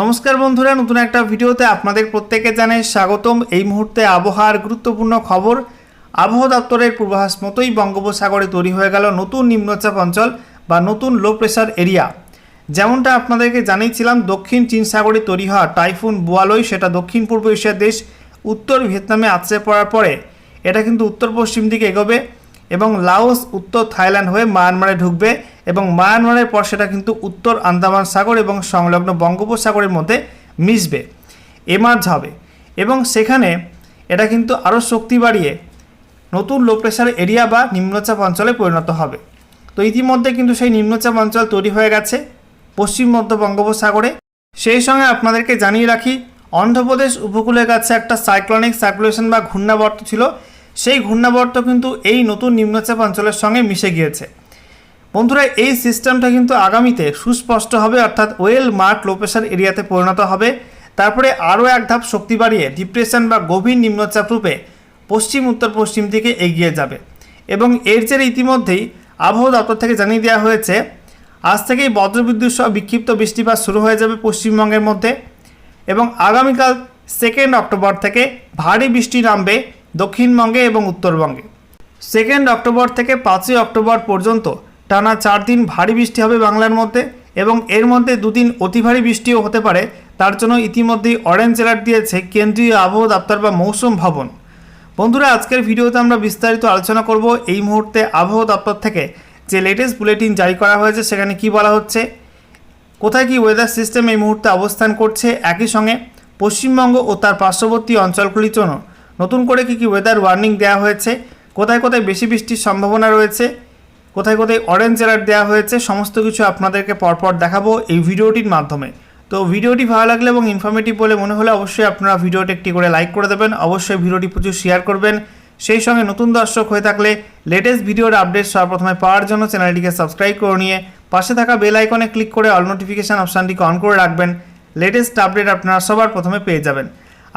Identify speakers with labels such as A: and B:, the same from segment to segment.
A: নমস্কার বন্ধুরা, নতুন একটা ভিডিওতে আপনাদের প্রত্যেকে জানাই স্বাগতম। এই মুহূর্তে আবহাওয়ার গুরুত্বপূর্ণ খবর, আবহাওয়া দপ্তরের পূর্বাভাস মতোই বঙ্গোপসাগরে তৈরি হয়ে গেল নতুন নিম্নচাপ অঞ্চল বা নতুন লো প্রেশার এরিয়া যেমনটা আপনাদেরকে জানিয়েছিলাম, দক্ষিণ চীন সাগরে তৈরি হওয়া টাইফুন বুয়ালই সেটা দক্ষিণ পূর্ব এশিয়ার দেশ, উত্তর ভিয়েতনামে আছড়ে পড়ার পরে, এটা কিন্তু উত্তর পশ্চিম দিকে এগোবে। এবং লাওস উত্তর থাইল্যান্ড হয়ে মায়ানমারে ঢুকবে এবং মায়ানমারের পর সেটা কিন্তু উত্তর আন্দামান সাগর এবং সংলগ্ন বঙ্গোপসাগরের মধ্যে মিশবে। এমার্জ হবে। এবং সেখানে এটা কিন্তু আরও শক্তি বাড়িয়ে নতুন লো প্রেশার এরিয়া বা নিম্নচাপ অঞ্চলে পরিণত হবে। তো ইতিমধ্যে কিন্তু সেই নিম্নচাপ অঞ্চল তৈরি হয়ে গেছে পশ্চিম মধ্য বঙ্গোপসাগরে। সেই সঙ্গে আপনাদেরকে জানিয়ে রাখি, অন্ধ্রপ্রদেশ উপকূলের কাছে একটা সাইক্লনিক সার্কুলেশন বা ঘূর্ণাবর্ত ছিল। সেই ঘূর্ণাবর্ত কিন্তু এই নতুন নিম্নচাপ অঞ্চলের সঙ্গে মিশে গিয়েছে। বন্ধুরা, এই সিস্টেমটা কিন্তু আগামীতে সুস্পষ্ট হবে, অর্থাৎ ওয়েল মার্ক লো প্রেশার এরিয়াতে পরিণত হবে। তারপরে আরও এক ধাপ শক্তি বাড়িয়ে ডিপ্রেশন বা গভীর নিম্নচাপ রূপে পশ্চিম উত্তর পশ্চিম দিকে এগিয়ে যাবে। এবং এর জেরে ইতিমধ্যেই আবহাওয়া দপ্তর থেকে জানিয়ে দেওয়া হয়েছে, আজ থেকেই বজ্রবিদ্যুৎ সহ বিক্ষিপ্ত বৃষ্টিপাত শুরু হয়ে যাবে পশ্চিমবঙ্গের মধ্যে। এবং আগামীকাল সেকেন্ড অক্টোবর থেকে ভারী বৃষ্টি নামবে দক্ষিণবঙ্গে এবং উত্তরবঙ্গে। সেকেন্ড অক্টোবর থেকে পাঁচই অক্টোবর পর্যন্ত টানা চার দিন ভারী বৃষ্টি হবে বাংলার মধ্যে এবং এর মধ্যে দুদিন অতি ভারী বৃষ্টিও হতে পারে। তার জন্য ইতিমধ্যেই অরেঞ্জ অ্যালার্ট দিয়েছে কেন্দ্রীয় আবহাওয়া দপ্তর বা মৌসুম ভবন। বন্ধুরা, আজকের ভিডিওতে আমরা বিস্তারিত আলোচনা করব এই মুহূর্তে আবহাওয়া দপ্তর থেকে যে লেটেস্ট বুলেটিন জারি করা হয়েছে সেখানে কি বলা হচ্ছে, কোথায় কি ওয়েদার সিস্টেম এই মুহূর্তে অবস্থান করছে, একই সঙ্গে পশ্চিমবঙ্গ ও তার পার্শ্ববর্তী অঞ্চলগুলির জন্য নতুন করে কি কি ওয়েদার ওয়ার্নিং দেওয়া হয়েছে? কোথায় কোথায় বেশি বৃষ্টির সম্ভাবনা রয়েছে? কোথায় কোথায় অরেঞ্জ অ্যালার্ট দেওয়া হয়েছে? সমস্ত কিছু আপনাদেরকে পরপর দেখাবো এই ভিডিওটির মাধ্যমে। তো ভিডিওটি ভালো লাগলে এবং ইনফরমেটিভ বলে মনে হলে অবশ্যই আপনারা ভিডিওটি একটি করে লাইক করে দেবেন। অবশ্যই ভিডিওটি প্রচুর শেয়ার করবেন। সেই সঙ্গে নতুন দর্শক হয়ে থাকলে লেটেস্ট ভিডিওর আপডেট সর্বপ্রথমে পাওয়ার জন্য চ্যানেলটিকে সাবস্ক্রাইব করে নিয়ে পাশে থাকা বেল আইকনে ক্লিক করে অল নোটিফিকেশান অপশানটিকে অন করে রাখবেন। লেটেস্ট আপডেট আপনারা সবার প্রথমে পেয়ে যাবেন।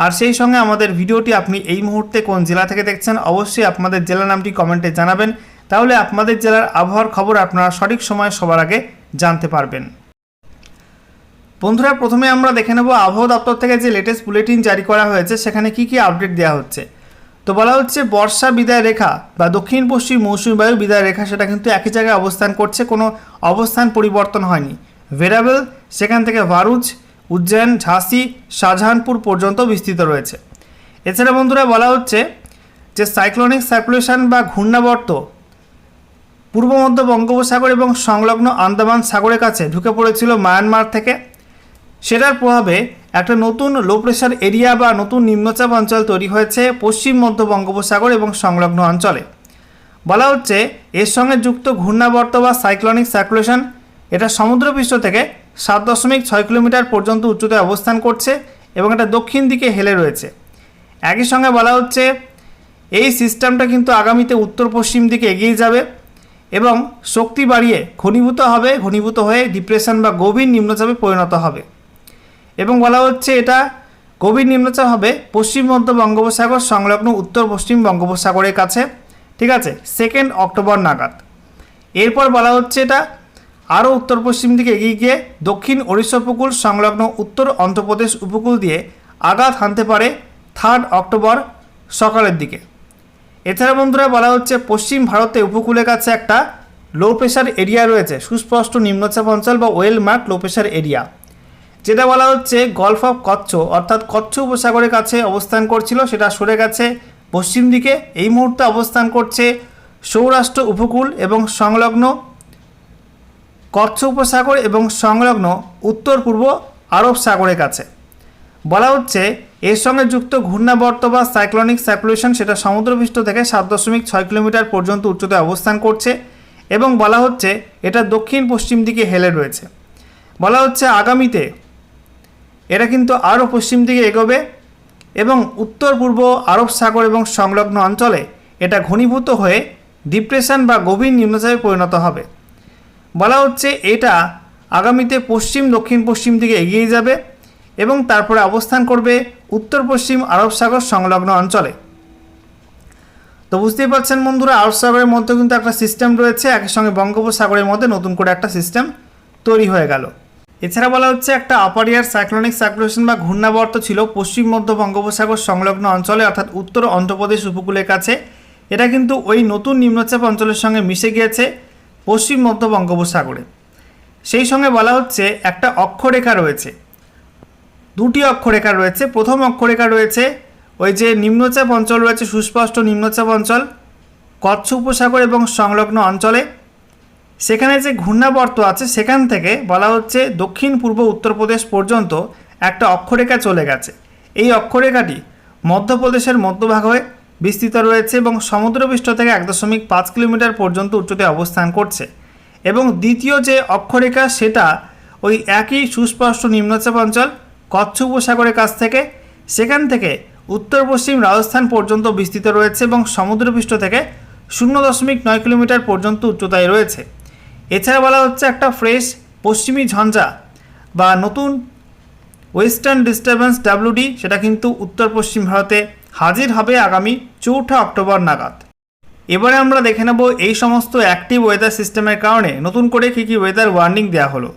A: আর সেই সঙ্গে আমাদের ভিডিওটি আপনি এই মুহূর্তে কোন জেলা থেকে দেখছেন, অবশ্যই আপনাদের জেলা নামটি কমেন্টে জানাবেন। তাহলে আপনাদের জেলার আবহাওয়ার খবর আপনারা সঠিক সময়ে সবার আগে জানতে পারবেন। বন্ধুরা, প্রথমে আমরা দেখে নেব আবহাওয়া দপ্তর থেকে যে লেটেস্ট বুলেটিন জারি করা হয়েছে, সেখানে কি কি আপডেট দেওয়া হচ্ছে। তো বলা হচ্ছে বর্ষা বিদায় রেখা বা দক্ষিণ পশ্চিম মৌসুমী বায়ু বিদায় রেখা, সেটা কিন্তু একই জায়গায় অবস্থান করছে, কোনো অবস্থান পরিবর্তন হয়নি। ভেরাবেল সেখান থেকে ভারুচ উজ্জয়ন, ঝাঁসি, শাহজাহানপুর পর্যন্ত বিস্তৃত রয়েছে। এছাড়া বন্ধুরা বলা হচ্ছে যে সাইক্লোনিক সার্কুলেশন বা ঘূর্ণাবর্ত পূর্ব মধ্য বঙ্গোপসাগর এবং সংলগ্ন আন্দামান সাগরের কাছে ঢুকে পড়েছিল মায়ানমার থেকে। সেটার প্রভাবে একটা নতুন লো প্রেশার এরিয়া বা নতুন নিম্নচাপ অঞ্চল তৈরি হয়েছে পশ্চিম মধ্য বঙ্গোপসাগর এবং সংলগ্ন অঞ্চলে। বলা হচ্ছে এর সঙ্গে যুক্ত ঘূর্ণাবর্ত বা সাইক্লনিক সার্কুলেশন এটা সমুদ্রপৃষ্ঠ থেকে সাত দশমিক ছয় কিলোমিটার পর্যন্ত উচ্চতায় অবস্থান করছে এবং এটা দক্ষিণ দিকে হেলে রয়েছে। একই সঙ্গে বলা হচ্ছে, এই সিস্টেমটা কিন্তু আগামীতে উত্তর পশ্চিম দিকে এগিয়ে যাবে এবং শক্তি বাড়িয়ে ঘনীভূত হবে, ঘনীভূত হয়ে ডিপ্রেশন বা গভীর নিম্নচাপে পরিণত হবে। এবং বলা হচ্ছে, এটা গভীর নিম্নচাপ হবে পশ্চিম মধ্য বঙ্গোপসাগর সংলগ্ন উত্তর পশ্চিম বঙ্গোপসাগরের কাছে, ঠিক আছে সেকেন্ড অক্টোবর নাগাদ। এরপর বলা হচ্ছে, এটা আরও উত্তর পশ্চিম দিকে এগিয়ে গিয়ে দক্ষিণ ওড়িশা উপকূল সংলগ্ন উত্তর অন্ধ্রপ্রদেশ উপকূল দিয়ে আঘাত হানতে পারে থার্ড অক্টোবর সকালের দিকে। এছাড়া বন্ধুরা বলা হচ্ছে, পশ্চিম ভারতে উপকূলের কাছে একটা লো প্রেশার এরিয়া রয়েছে, সুস্পষ্ট নিম্নচাপ অঞ্চল বা well mark low pressure area যেটা বলা হচ্ছে গলফ অফ কচ্ছ অর্থাৎ কচ্ছ উপসাগরের কাছে অবস্থান করছিল, সেটা সরে গেছে পশ্চিম দিকে। এই মুহূর্তে অবস্থান করছে সৌরাষ্ট্র উপকূল এবং সংলগ্ন কচ্ছ উপসাগর এবং সংলগ্ন উত্তর পূর্ব আরব সাগরের কাছে। বলা হচ্ছে, এর সঙ্গে যুক্ত ঘূর্ণাবর্ত বা সাইক্লনিক সার্কুলেশন সেটা সমুদ্রপৃষ্ঠ থেকে সাত দশমিক ছয় কিলোমিটার পর্যন্ত উচ্চতায় অবস্থান করছে এবং বলা হচ্ছে, এটা দক্ষিণ পশ্চিম দিকে হেলে রয়েছে। বলা হচ্ছে, আগামীতে এটা কিন্তু আরও পশ্চিম দিকে এগোবে এবং উত্তর পূর্ব আরব সাগর এবং সংলগ্ন অঞ্চলে এটা ঘনীভূত হয়ে ডিপ্রেশন বা গভীর নিম্নচাপে পরিণত হবে। বলা হচ্ছে এটা আগামীতে পশ্চিম, দক্ষিণ পশ্চিম দিকে এগিয়ে যাবে এবং তারপরে অবস্থান করবে উত্তর পশ্চিম আরব সাগর সংলগ্ন অঞ্চলে। তো বুঝতেই পারছেন বন্ধুরা, আরব সাগরের মধ্যে কিন্তু একটা সিস্টেম রয়েছে, একই সঙ্গে বঙ্গোপসাগরের মধ্যে নতুন করে একটা সিস্টেম তৈরি হয়ে গেল। এছাড়া বলা হচ্ছে একটা আপার ইয়ার সাইক্লোনিক সার্কুলেশন বা ঘূর্ণাবর্ত ছিল পশ্চিম মধ্য বঙ্গোপসাগর সংলগ্ন অঞ্চলে, অর্থাৎ উত্তর অন্ধ্রপ্রদেশ উপকূলের কাছে। এটা কিন্তু ওই নতুন নিম্নচাপ অঞ্চলের সঙ্গে মিশে গিয়েছে। পশ্চিম মধ্য বঙ্গোপসাগরে। সেই সঙ্গে বলা হচ্ছে একটা অক্ষরেখা রয়েছে। দুটি অক্ষরেখা রয়েছে। প্রথম অক্ষরেখা রয়েছে ওই যে নিম্নচাপ অঞ্চল রয়েছে, সুস্পষ্ট নিম্নচাপ অঞ্চল, কচ্ছ উপসাগর এবং সংলগ্ন অঞ্চলে। সেখানে যে ঘূর্ণাবর্ত আছে, সেখান থেকে বলা হচ্ছে দক্ষিণ, পূর্ব উত্তরপ্রদেশ পর্যন্ত একটা অক্ষরেখা চলে গেছে। এই অক্ষরেখাটি মধ্যপ্রদেশের মধ্যভাগ হয়ে বিস্তৃত রয়েছে এবং সমুদ্রপৃষ্ঠ থেকে এক দশমিক পাঁচ কিলোমিটার পর্যন্ত উচ্চতে অবস্থান করছে। এবং দ্বিতীয় যে অক্ষরেখা, সেটা ওই একই সুস্পষ্ট নিম্নচাপ অঞ্চল কচ্ছ উপসাগরের কাছ থেকে, সেখান থেকে উত্তর পশ্চিম রাজস্থান পর্যন্ত বিস্তৃত রয়েছে এবং সমুদ্রপৃষ্ঠ থেকে শূন্য দশমিক নয় কিলোমিটার পর্যন্ত উচ্চতায় রয়েছে। এছাড়া বলা হচ্ছে একটা ফ্রেশ পশ্চিমী ঝঞ্ঝা বা নতুন ওয়েস্টার্ন ডিস্টারবেন্স ডাব্লিউডি, সেটা কিন্তু উত্তর পশ্চিম ভারতে হাজির হবে আগামী চৌঠা অক্টোবর নাগাদ। এবারে আমরা দেখে নেব এই সমস্ত অ্যাক্টিভ ওয়েদার সিস্টেমের কারণে নতুন করে কী কী ওয়েদার ওয়ার্নিং দেওয়া হলো।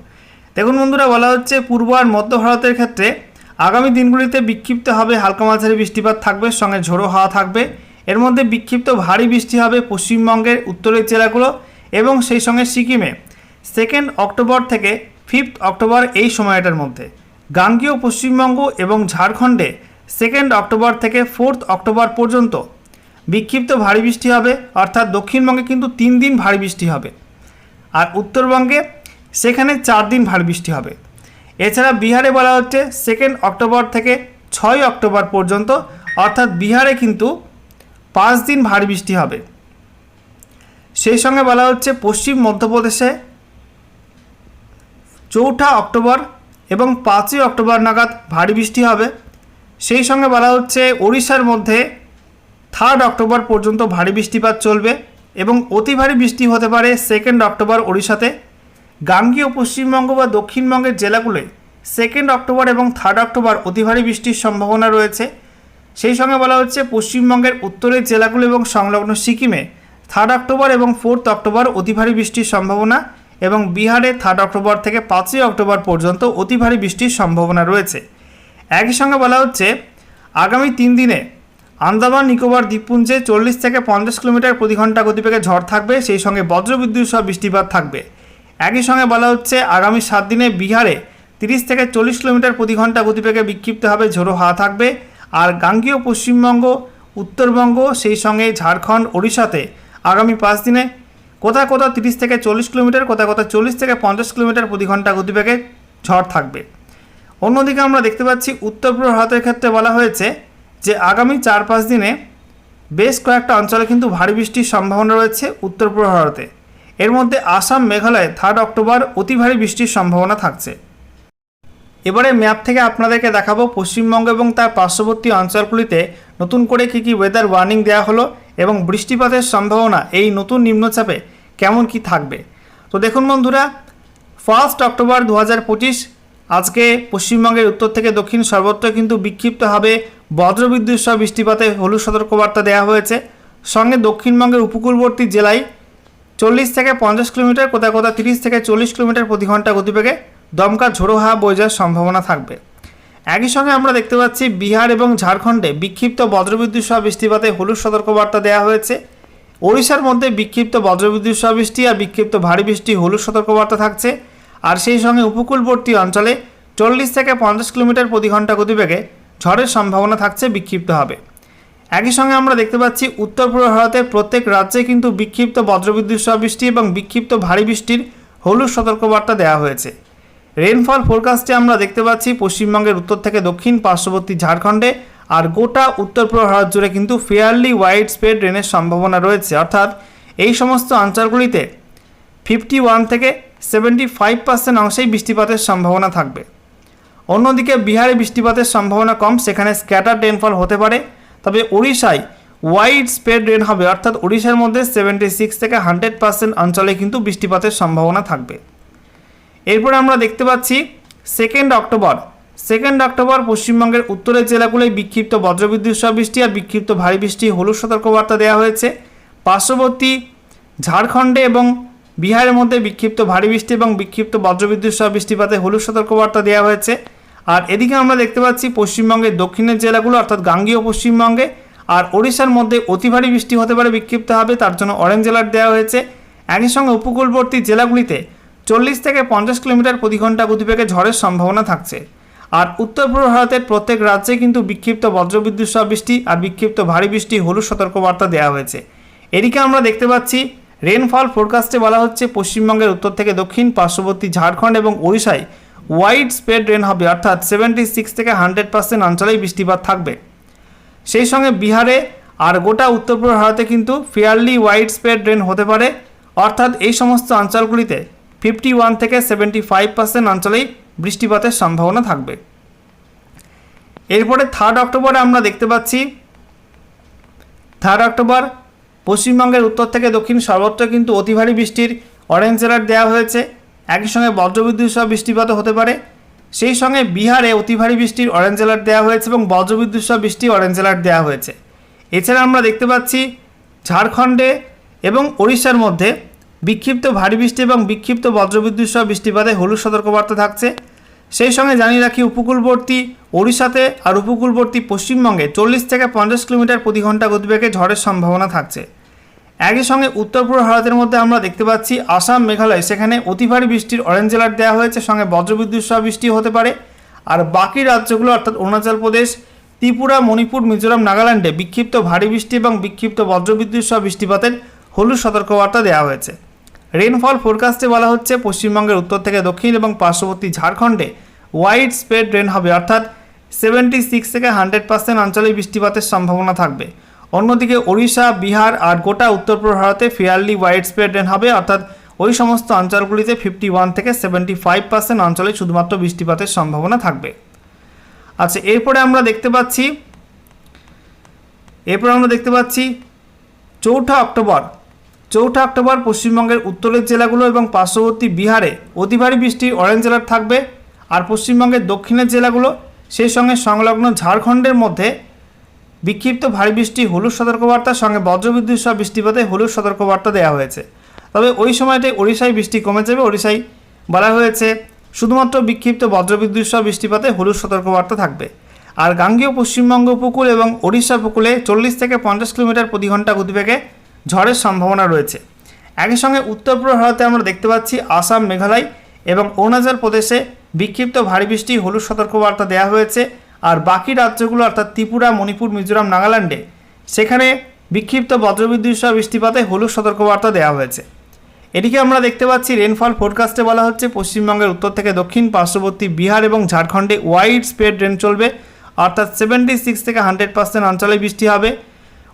A: দেখুন বন্ধুরা, বলা হচ্ছে পূর্ব আর মধ্য ভারতের ক্ষেত্রে আগামী দিনগুলিতে বিক্ষিপ্ত হবে হালকা মাঝারি বৃষ্টিপাত থাকবে, সঙ্গে ঝোড়ো হাওয়া থাকবে। এর মধ্যে বিক্ষিপ্ত ভারী বৃষ্টি হবে পশ্চিমবঙ্গের উত্তরের জেলাগুলো এবং সেই সঙ্গে সিকিমে। সেকেন্ড অক্টোবর থেকে ফিফথ অক্টোবর এই সময়টার মধ্যে। গাঙ্গীয় পশ্চিমবঙ্গ এবং ঝাড়খণ্ডে সেকেন্ড অক্টোবর থেকে ফোর্থ অক্টোবর পর্যন্ত। বিক্ষিপ্ত ভারী বৃষ্টি হবে, অর্থাৎ দক্ষিণবঙ্গে কিন্তু তিন দিন ভারী বৃষ্টি হবে। আর উত্তরবঙ্গে সেখানে চার দিন ভারী বৃষ্টি হবে। এছাড়া বিহারে বলা হচ্ছে সেকেন্ড অক্টোবর থেকে ছয় অক্টোবর পর্যন্ত, অর্থাৎ বিহারে কিন্তু পাঁচ দিন ভারী বৃষ্টি হবে। সেই সঙ্গে বলা হচ্ছে পশ্চিম মধ্যপ্রদেশে চৌঠা অক্টোবর এবং পাঁচই অক্টোবর নাগাদ ভারী বৃষ্টি হবে। সেই সঙ্গে বলা হচ্ছে, ওড়িশার মধ্যে থার্ড অক্টোবর পর্যন্ত ভারী বৃষ্টিপাত চলবে এবং অতি ভারী বৃষ্টি হতে পারে সেকেন্ড অক্টোবর ওড়িশাতে। গাঙ্গীয়, পশ্চিমবঙ্গ বা দক্ষিণবঙ্গের জেলাগুলোয় সেকেন্ড অক্টোবর এবং থার্ড অক্টোবর অতি ভারী বৃষ্টির সম্ভাবনা রয়েছে। সেই সঙ্গে বলা হচ্ছে, পশ্চিমবঙ্গের উত্তরের জেলাগুলো এবং সংলগ্ন সিকিমে থার্ড অক্টোবর এবং ফোর্থ অক্টোবর অতি ভারী বৃষ্টির সম্ভাবনা এবং বিহারে থার্ড অক্টোবর থেকে পাঁচই অক্টোবর পর্যন্ত অতি ভারী বৃষ্টির সম্ভাবনা রয়েছে। একই সঙ্গে বলা হচ্ছে, আগামী তিন দিনে আন্দামান, নিকোবর, দ্বীপপুঞ্জে চল্লিশ থেকে পঞ্চাশ কিলোমিটার প্রতি ঘণ্টা গতিবেগে ঝড় থাকবে, সেই সঙ্গে বজ্রবিদ্যুৎ সহ বৃষ্টিপাত থাকবে। একই সঙ্গে বলা হচ্ছে, আগামী সাত দিনে বিহারে তিরিশ থেকে চল্লিশ কিলোমিটার প্রতি ঘণ্টা গতিবেগে বিক্ষিপ্ত হবে, ঝোড়ো হাওয়া থাকবে। আর গাঙ্গীয়, পশ্চিমবঙ্গ, উত্তরবঙ্গ, সেই সঙ্গে ঝাড়খণ্ড, ওড়িশাতে আগামী পাঁচ দিনে কোথাও কোথাও তিরিশ থেকে চল্লিশ কিলোমিটার কোথাও কোথাও চল্লিশ থেকে পঞ্চাশ কিলোমিটার প্রতি ঘণ্টা গতিবেগে ঝড় থাকবে। অন্যদিকে আমরা দেখতে পাচ্ছি উত্তর পূর্ব ভারতের ক্ষেত্রে বলা হয়েছে যে আগামী চার পাঁচ দিনে বেশ কয়েকটা অঞ্চলে কিন্তু ভারী বৃষ্টির সম্ভাবনা রয়েছে উত্তর পূর্ব ভারতে। এর মধ্যে আসাম, মেঘালয় থার্ড অক্টোবর অতি ভারী বৃষ্টির সম্ভাবনা থাকছে। এবারে ম্যাপ থেকে আপনাদেরকে দেখাবো পশ্চিমবঙ্গ এবং তার পার্শ্ববর্তী অঞ্চলগুলিতে নতুন করে কী কী ওয়েদার ওয়ার্নিং দেওয়া হলো এবং বৃষ্টিপাতের সম্ভাবনা এই নতুন নিম্নচাপে কেমন কি থাকবে। তো দেখুন বন্ধুরা ফার্স্ট অক্টোবর দু হাজার পঁচিশ আজকে পশ্চিমবঙ্গের উত্তর থেকে দক্ষিণ সর্বত্র কিন্তু বিক্ষিপ্ত হবে বজ্রবিদ্যুৎ সহ বৃষ্টিপাতে হলুদ সতর্কবার্তা দেওয়া হয়েছে। সঙ্গে দক্ষিণবঙ্গের উপকূলবর্তী জেলায় চল্লিশ থেকে পঞ্চাশ কিলোমিটার কোথাও কোথাও তিরিশ থেকে চল্লিশ কিলোমিটার প্রতি ঘণ্টা গতিবেগে দমকা ঝোড়ো হাওয়া বয়ে যাওয়ার সম্ভাবনা থাকবে। একই সঙ্গে আমরা দেখতে পাচ্ছি বিহার এবং ঝাড়খণ্ডে বিক্ষিপ্ত বজ্রবিদ্যুৎ সহ বৃষ্টিপাতে হলুদ সতর্কবার্তা দেওয়া হয়েছে। ওড়িশার মধ্যে বিক্ষিপ্ত বজ্রবিদ্যুৎ সহ বৃষ্টি আর বিক্ষিপ্ত ভারী বৃষ্টি, হলুদ সতর্কবার্তা থাকছে। আর সেই সঙ্গে উপকূলবর্তী অঞ্চলে চল্লিশ থেকে পঞ্চাশ কিলোমিটার প্রতি ঘণ্টা গতিবেগে ঝড়ের সম্ভাবনা থাকছে বিক্ষিপ্ত হবে একই সঙ্গে আমরা দেখতে পাচ্ছি উত্তর পূর্ব ভারতের প্রত্যেক রাজ্যে কিন্তু বিক্ষিপ্ত বজ্রবিদ্যুৎ সহ বৃষ্টি এবং বিক্ষিপ্ত ভারী বৃষ্টির হলুদ সতর্কবার্তা দেওয়া হয়েছে। রেনফল ফোরকাস্টে আমরা দেখতে পাচ্ছি পশ্চিমবঙ্গের উত্তর থেকে দক্ষিণ, পার্শ্ববর্তী ঝাড়খণ্ডে আর গোটা উত্তর পূর্ব ভারত জুড়ে কিন্তু ফেয়ারলি ওয়াইড স্প্রেড রেনের সম্ভাবনা রয়েছে। অর্থাৎ এই সমস্ত অঞ্চলগুলিতে ফিফটি ওয়ান থেকে সেভেন্টি ফাইভ পার্সেন্ট অংশেই বৃষ্টিপাতের সম্ভাবনা থাকবে। অন্যদিকে বিহারে বৃষ্টিপাতের সম্ভাবনা কম, সেখানে স্ক্যাটার রেনফল হতে পারে। তবে ওড়িশায় ওয়াইড স্প্রেড রেন হবে, অর্থাৎ ওড়িশার মধ্যে সেভেন্টি সিক্স থেকে হান্ড্রেড পার্সেন্ট অঞ্চলে কিন্তু বৃষ্টিপাতের সম্ভাবনা থাকবে। এরপরে আমরা দেখতে পাচ্ছি সেকেন্ড অক্টোবর। সেকেন্ড অক্টোবর পশ্চিমবঙ্গের উত্তরের জেলাগুলোয় বিক্ষিপ্ত বজ্রবিদ্যুৎ সহ বৃষ্টি আর বিক্ষিপ্ত ভারী বৃষ্টি, হলুদ সতর্কবার্তা দেওয়া হয়েছে। পার্শ্ববর্তী ঝাড়খণ্ডে এবং বিহারের মধ্যে বিক্ষিপ্ত ভারী বৃষ্টি এবং বিক্ষিপ্ত বজ্রবিদ্যুৎ সহ বৃষ্টিপাতে হলুদ সতর্কবার্তা দেওয়া হয়েছে। আর এদিকে আমরা দেখতে পাচ্ছি পশ্চিমবঙ্গের দক্ষিণের জেলাগুলো, অর্থাৎ গাঙ্গীয় পশ্চিমবঙ্গে, আর ওড়িশার মধ্যে অতি ভারী বৃষ্টি হতে পারে বিক্ষিপ্ত হবে, তার জন্য অরেঞ্জ অ্যালার্ট দেওয়া হয়েছে। একই সঙ্গে উপকূলবর্তী জেলাগুলিতে চল্লিশ থেকে পঞ্চাশ কিলোমিটার প্রতি ঘণ্টা গতিবেগে ঝড়ের সম্ভাবনা থাকছে। আর উত্তর পূর্ব ভারতের প্রত্যেক রাজ্যে কিন্তু বিক্ষিপ্ত বজ্রবিদ্যুৎ সহ বৃষ্টি আর বিক্ষিপ্ত ভারী বৃষ্টি হলুদ সতর্কবার্তা দেওয়া হয়েছে। এদিকে আমরা দেখতে পাচ্ছি রেনফল ফোরকাস্টে বলা হচ্ছে পশ্চিমবঙ্গের উত্তর থেকে দক্ষিণ, পার্শ্ববর্তী ঝাড়খণ্ড এবং ওড়িশায় ওয়াইড স্প্রেড রেন হবে। অর্থাৎ সেভেন্টি সিক্স থেকে হান্ড্রেড পার্সেন্ট অঞ্চলেই বৃষ্টিপাত থাকবে। সেই সঙ্গে বিহারে আর গোটা উত্তর পূর্ব ভারতে কিন্তু ফেয়ারলি ওয়াইড স্প্রেড রেন হতে পারে। অর্থাৎ এই সমস্ত অঞ্চলগুলিতে ফিফটি ওয়ান থেকে সেভেন্টি ফাইভ পার্সেন্ট অঞ্চলেই বৃষ্টিপাতের সম্ভাবনা থাকবে। এরপরে থার্ড অক্টোবরে আমরা দেখতে পাচ্ছি থার্ড অক্টোবর পশ্চিমবঙ্গের উত্তর থেকে দক্ষিণ সর্বত্র কিন্তু অতি ভারী বৃষ্টির অরেঞ্জ অ্যালার্ট দেওয়া হয়েছে। একই সঙ্গে বজ্রবিদ্যুৎ সহ বৃষ্টিপাতও হতে পারে। সেই সঙ্গে বিহারে অতি ভারী বৃষ্টির অরেঞ্জ অ্যালার্ট দেওয়া হয়েছে এবং বজ্রবিদ্যুৎ সহ বৃষ্টি অরেঞ্জ অ্যালার্ট দেওয়া হয়েছে। এছাড়া আমরা দেখতে পাচ্ছি ঝাড়খণ্ডে এবং ওড়িশার মধ্যে বিক্ষিপ্ত ভারী বৃষ্টি এবং বিক্ষিপ্ত বজ্রবিদ্যুৎ সহ বৃষ্টিপাতে হলুদ সতর্কবার্তা থাকছে। সেই সঙ্গে জানিয়ে রাখি, উপকূলবর্তী ওড়িশাতে আর উপকূলবর্তী পশ্চিমবঙ্গে চল্লিশ থেকে পঞ্চাশ কিলোমিটার প্রতি ঘণ্টা গতিবেগে ঝড়ের সম্ভাবনা থাকছে। একই সঙ্গে উত্তর পূর্ব ভারতের মধ্যে আমরা দেখতে পাচ্ছি আসাম, মেঘালয়। সেখানে অতি ভারী বৃষ্টির অরেঞ্জ অ্যালার্ট দেওয়া হয়েছে। সঙ্গে বজ্রবিদ্যুৎ সহ বৃষ্টি হতে পারে। আর বাকি রাজ্যগুলো, অর্থাৎ অরুণাচল প্রদেশ, ত্রিপুরা, মণিপুর, মিজোরাম, নাগাল্যান্ডে বিক্ষিপ্ত ভারী বৃষ্টি এবং বিক্ষিপ্ত বজ্রবিদ্যুৎ সহ বৃষ্টিপাতের হলুদ সতর্কবার্তা দেওয়া হয়েছে। রেনফল ফোরকাস্টে বলা হচ্ছে, পশ্চিমবঙ্গের উত্তর থেকে দক্ষিণ এবং পার্শ্ববর্তী ঝাড়খণ্ডে ওয়াইড স্প্রেড রেন হবে। অর্থাৎ সেভেন্টি সিক্স থেকে হান্ড্রেড পার্সেন্ট অঞ্চলে বৃষ্টিপাতের সম্ভাবনা থাকবে। অন্যদিকে ওড়িশা, বিহার আর গোটা উত্তর ভারতে ফেয়ারলি ওয়াইড স্প্রেড রেন হবে। অর্থাৎ ওই সমস্ত অঞ্চলগুলিতে ফিফটি ওয়ান থেকে সেভেন্টি ফাইভ পার্সেন্ট অঞ্চলে শুধুমাত্র বৃষ্টিপাতের সম্ভাবনা থাকবে। আচ্ছা এরপরে আমরা দেখতে পাচ্ছি, এরপরে আমরা দেখতে পাচ্ছি চৌঠা অক্টোবর। চৌঠা অক্টোবর পশ্চিমবঙ্গের উত্তরের জেলাগুলো এবং পার্শ্ববর্তী বিহারে অতি ভারী অরেঞ্জ অ্যালার্ট থাকবে। আর পশ্চিমবঙ্গের দক্ষিণের জেলাগুলো সেই সঙ্গে সংলগ্ন ঝাড়খণ্ডের মধ্যে বিক্ষিপ্ত ভারী বৃষ্টি, হলুদ সতর্কবার্তার সঙ্গে বজ্রবিদ্যুৎ সহ বৃষ্টিপাতে হলুদ সতর্কবার্তা দেওয়া হয়েছে। তবে ওই সময়টায় ওড়িশায় বৃষ্টি কমে যাবে। ওড়িশায় বলা হয়েছে, শুধুমাত্র বিক্ষিপ্ত বজ্রবিদ্যুৎ সহ বৃষ্টিপাতে হলুদ সতর্কবার্তা থাকবে। আর গাঙ্গীয় পশ্চিমবঙ্গ উপকূল এবং ওড়িশা উপকূলে চল্লিশ থেকে পঞ্চাশ কিলোমিটার প্রতি ঘণ্টা গতিবেগে ঝড়ের সম্ভাবনা রয়েছে। একই সঙ্গে উত্তর পূর্ব ভারতে আমরা দেখতে পাচ্ছি, আসাম, মেঘালয় এবং অরুণাচল প্রদেশে বিক্ষিপ্ত ভারী বৃষ্টি, হলুদ সতর্কবার্তা দেওয়া হয়েছে। আর বাকি রাজ্যগুলো অর্থাৎ ত্রিপুরা, মণিপুর, মিজোরাম, নাগাল্যান্ডে। সেখানে বিক্ষিপ্ত বজ্রবিদ্যুৎ সহ বৃষ্টিপাতে হলুদ সতর্কবার্তা দেওয়া হয়েছে। এদিকে আমরা দেখতে পাচ্ছি রেনফল ফোরকাস্টে বলা হচ্ছে পশ্চিমবঙ্গের উত্তর থেকে দক্ষিণ, পার্শ্ববর্তী বিহার এবং ঝাড়খণ্ডে ওয়াইড স্প্রেড রেন চলবে। অর্থাৎ সেভেন্টি সিক্স থেকে হান্ড্রেড পার্সেন্ট অঞ্চলে বৃষ্টি হবে।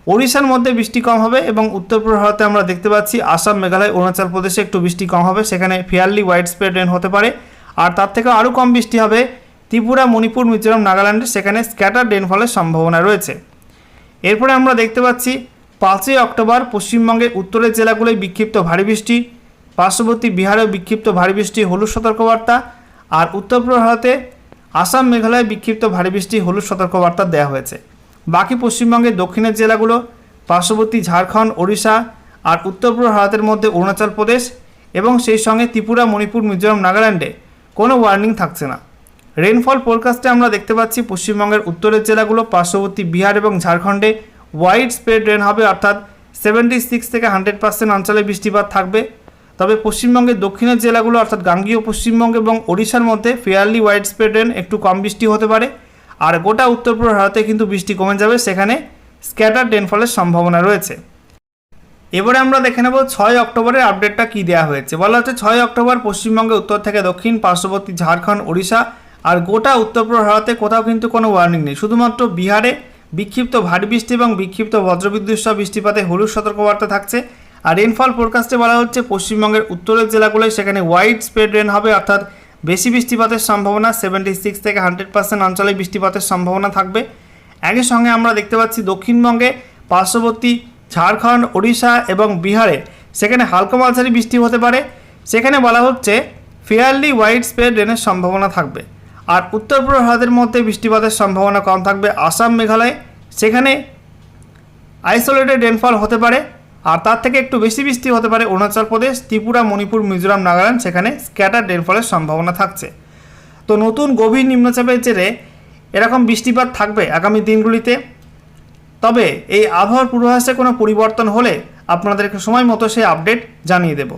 A: ওড়িশার মধ্যে বৃষ্টি কম হবে এবং উত্তর পূর্ব ভারতে আমরা দেখতে পাচ্ছি আসাম, মেঘালয়, অরুণাচল প্রদেশে একটু বৃষ্টি কম হবে। সেখানে ফেয়ারলি ওয়াইড স্প্রেড রেন হতে পারে। আর তার থেকে আরও কম বৃষ্টি হবে। ত্রিপুরা, মণিপুর, মিজোরাম, নাগাল্যান্ডে সেখানে স্ক্যাটার রেনফলের সম্ভাবনা রয়েছে। এরপরে আমরা দেখতে পাচ্ছি, পাঁচই অক্টোবর পশ্চিমবঙ্গের উত্তরের জেলাগুলোয় বিক্ষিপ্ত ভারী বৃষ্টি, পার্শ্ববর্তী বিহারেও বিক্ষিপ্ত ভারী বৃষ্টি, হলুদ সতর্কবার্তা আর উত্তর ভারতে আসাম, মেঘালয়ে বিক্ষিপ্ত ভারী বৃষ্টি, হলুদ সতর্কবার্তা দেওয়া হয়েছে। বাকি পশ্চিমবঙ্গের দক্ষিণের জেলাগুলো, পার্শ্ববর্তী ঝাড়খণ্ড, ওড়িশা আর উত্তর ভারতের মধ্যে অরুণাচল প্রদেশ এবং সেই সঙ্গে ত্রিপুরা, মণিপুর, মিজোরাম, নাগাল্যান্ডে কোনো ওয়ার্নিং থাকছে না। রেনফল ফোরকাস্টে আমরা দেখতে পাচ্ছি পশ্চিমবঙ্গের উত্তরের জেলাগুলো, পার্শ্ববর্তী বিহার এবং ঝাড়খণ্ডে ওয়াইড স্প্রেড রেন হবে, অর্থাৎ সেভেন্টি সিক্স থেকে হান্ড্রেড পার্সেন্ট অঞ্চলে বৃষ্টিপাত থাকবে। তবে পশ্চিমবঙ্গের দক্ষিণের জেলাগুলো, অর্থাৎ গাঙ্গীয় পশ্চিমবঙ্গ এবং ওড়িশার মধ্যে ফেয়ারলি ওয়াইড স্প্রেড রেন একটু কম বৃষ্টি হতে পারে। আর গোটা উত্তর পূর্ব ভারতে কিন্তু বৃষ্টি কমে যাবে, সেখানে স্ক্যাটার রেনফলের সম্ভাবনা রয়েছে। এবারে আমরা দেখে নেব ছয় অক্টোবরের আপডেটটা কী দেওয়া হয়েছে। বলা হচ্ছে ছয় অক্টোবর পশ্চিমবঙ্গে উত্তর থেকে দক্ষিণ, পার্শ্ববর্তী ঝাড়খণ্ড, ওড়িশা আর গোটা উত্তর পূর্ব ভারতে কোথাও কিন্তু কোনো ওয়ার্নিং নেই। শুধুমাত্র বিহারে বিক্ষিপ্ত ভারী বৃষ্টি এবং বিক্ষিপ্ত বজ্রবিদ্যুৎ সহ বৃষ্টিপাতে হলুদ সতর্কবার্তা থাকছে। আর রেনফল ফোরকাস্টে বলা হচ্ছে, পশ্চিমবঙ্গের উত্তরের জেলাগুলোয় সেখানে ওয়াইড স্প্রেড রেন হবে, অর্থাৎ বেশি বৃষ্টিপাতের সম্ভাবনা সেভেন্টি সিক্স থেকে হান্ড্রেড পার্সেন্ট অঞ্চলে বৃষ্টিপাতের সম্ভাবনা থাকবে। একই সঙ্গে আমরা দেখতে পাচ্ছি, দক্ষিণবঙ্গে পার্শ্ববর্তী ঝাড়খণ্ড, ওড়িশা এবং বিহারে সেখানে হালকা মাঝারি বৃষ্টি হতে পারে। সেখানে বলা হচ্ছে ফেয়ারলি ওয়াইড স্প্রেড রেনের সম্ভাবনা থাকবে। আর উত্তর পূর্ব ভারতের মধ্যে বৃষ্টিপাতের সম্ভাবনা কম থাকবে আসাম, মেঘালয়। সেখানে আইসোলেটেড রেনফল হতে পারে, আর তার থেকে একটু বেশি বৃষ্টি হতে পারে অরুণাচল প্রদেশ, ত্রিপুরা, মণিপুর, মিজোরাম, নাগাল্যান্ড, সেখানে স্ক্যাটার রেনফলের সম্ভাবনা থাকছে। তো নতুন গভীর নিম্নচাপের জেরে এরকম বৃষ্টিপাত থাকবে আগামী দিনগুলিতে। তবে এই আবহাওয়ার পূর্বাভাসে কোনো পরিবর্তন হলে আপনাদেরকে সময় মতো সেই আপডেট জানিয়ে দেবো।